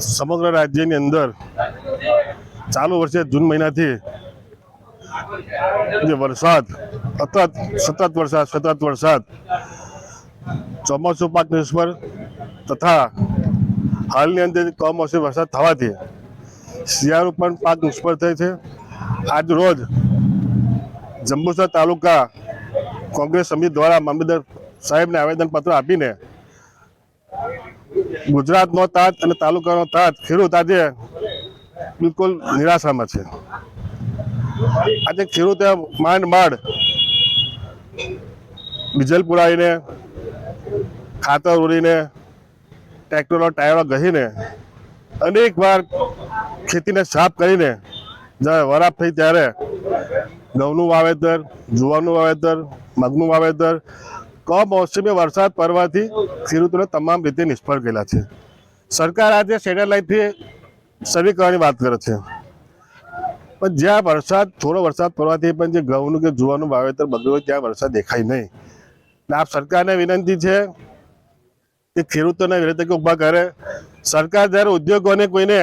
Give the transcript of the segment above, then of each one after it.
સમગ્ર રાજ્યની અંદર ચાલુ વર્ષે જૂન મહિનાથી જે વરસાદ, સતત સતત વરસાદ સતત વરસાદ, ચોમાસું પાક નિષ્ફળ તથા હાલની અંદર કમોસમી વરસાદ થવાથી શિયાળુ પણ પાક નિષ્ફળ થાય છે. આજ રોજ જંબુસર તાલુકા કોંગ્રેસ સમિતિ દ્વારા મામલતદાર સાહેબને આવેદનપત્ર આપીને ગુજરાતનો તાજ અને તાલુકાનો તાજ ખેડૂત આજે બિલકુલ નિરાશામાં છે. આજે ખેડૂતે માંડ માંડ ડીઝલ પુરાવીને, ખાતર ઉડીને ટ્રેક્ટરનો ટાયરો ગહીને, અનેક વાર ખેતીને સાફ કરીને જ્યારે વરાપ થઈ ત્યારે ઘઉંનું વાવેતર, જુવારનું વાવેતર, મગનું વાવેતર કમોસમી વરસાદ પડવાથી ખેડૂતોને તમામ રીતે નિષ્ફળ ગયેલા છે. સરકાર આજે સેટેલાઇટથી સર્વે કરવાની વાત કરે છે. પણ જ્યાં વરસાદ, થોડો વરસાદ પડવાથી પણ જે ઘઉંનું કે જુવાનું વાવેતર બગડ્યું હોય ત્યાં વરસાદ દેખાય નહીં. એટલે આપ સરકારને વિનંતી છે કે ખેડૂતોને વેરે તકે ઊભા કરે. સરકાર જ્યારે ઉદ્યોગોને કોઈને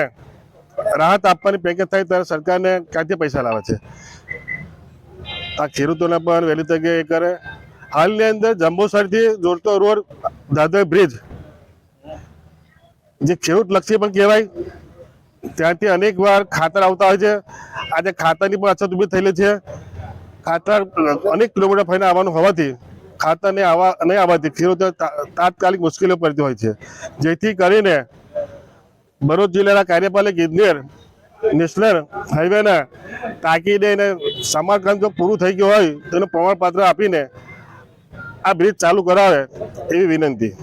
રાહત આપવાની પેકેજ થાય ત્યારે સરકારને ક્યાંથી પૈસા લાવે છે? આ ખેડૂતોને પણ વહેલી તકે એ કરે. હાલની અંદર જંબુસરથી જોડતો રોડ દાદર બ્રિજ. જે ખેડૂત લક્ષી પણ કહેવાય. ત્યાંથી અનેક વાર ખાતર આવતા હોય છે. આજે ખાતરની પણ અછત ઊભી થયેલી છે. ખાતર અનેક કિલોમીટર ફરીને આવવાનું હોવાથી ખાતરને આવા નહીં આવવાથી ખેડૂતો તાત્કાલિક મુશ્કેલીઓ પડતી હોય છે. જેથી કરીને ભરૂચ જિલ્લાના કાર્યપાલક ઇજનેર નેશનલ હાઈવેના તાકીદે એને સમારકામ જો પૂરું થઈ ગયું હોય, તેનું પ્રમાણપત્ર આપીને આ બ્રિજ ચાલુ કરાવે એવી વિનંતી